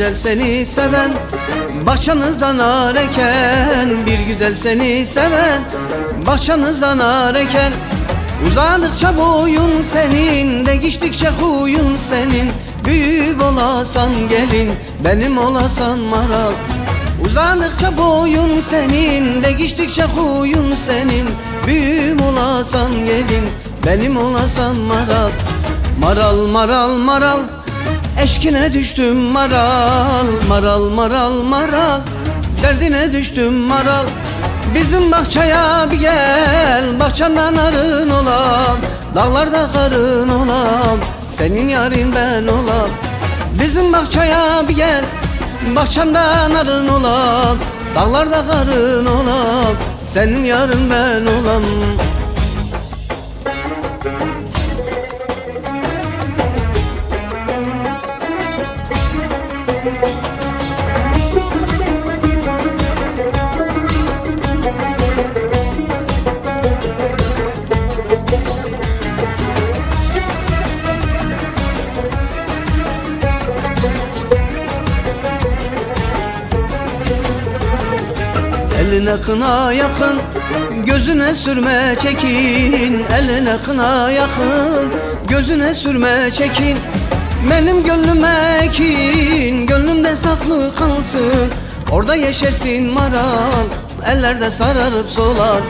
Güzel seni seven Bahçanızdan areken. Bir güzel seni seven Bahçanızdan areken Uzadıkça boyun senin De geçtikçe huyun senin. Büyük olasan gelin Benim olasan maral. Uzadıkça boyun senin De geçtikçe huyun senin. Büyük olasan gelin Benim olasan maral. Maral maral maral Eşkine düştüm maral. Maral maral maral Derdine düştüm maral Bizim bahçeye bir gel Bahçenden arın olam Dağlarda karın olam Senin yarın ben olam. Bizim bahçeye bir gel Bahçenden arın olam Dağlarda karın olam Senin yarın ben olam Eline kına yakın Gözüne sürme çekin. Eline kına yakın Gözüne sürme çekin. Benim gönlüme ekin Gönlümde saklı kalsın. Orada yeşersin maral Ellerde sararıp solar.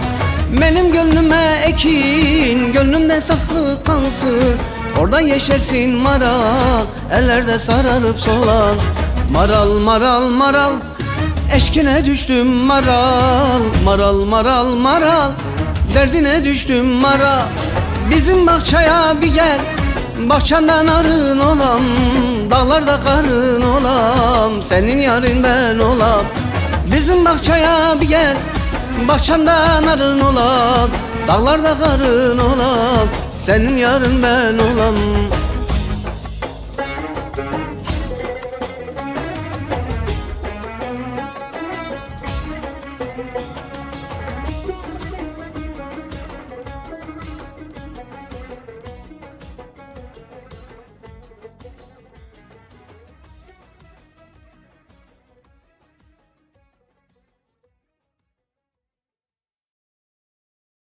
Benim gönlüme ekin Gönlümde saklı kalsın. Orada yeşersin maral Ellerde sararıp solar. Maral maral maral Eşkine düştüm maral Maral maral maral. Derdine düştüm maral. Bizim bahçaya bir gel. Bahçenden arın olam Dağlarda karın olam. Senin yarın ben olam. Bizim bahçaya bir gel. Bahçenden arın olam Dağlarda karın olam. Senin yarın ben olam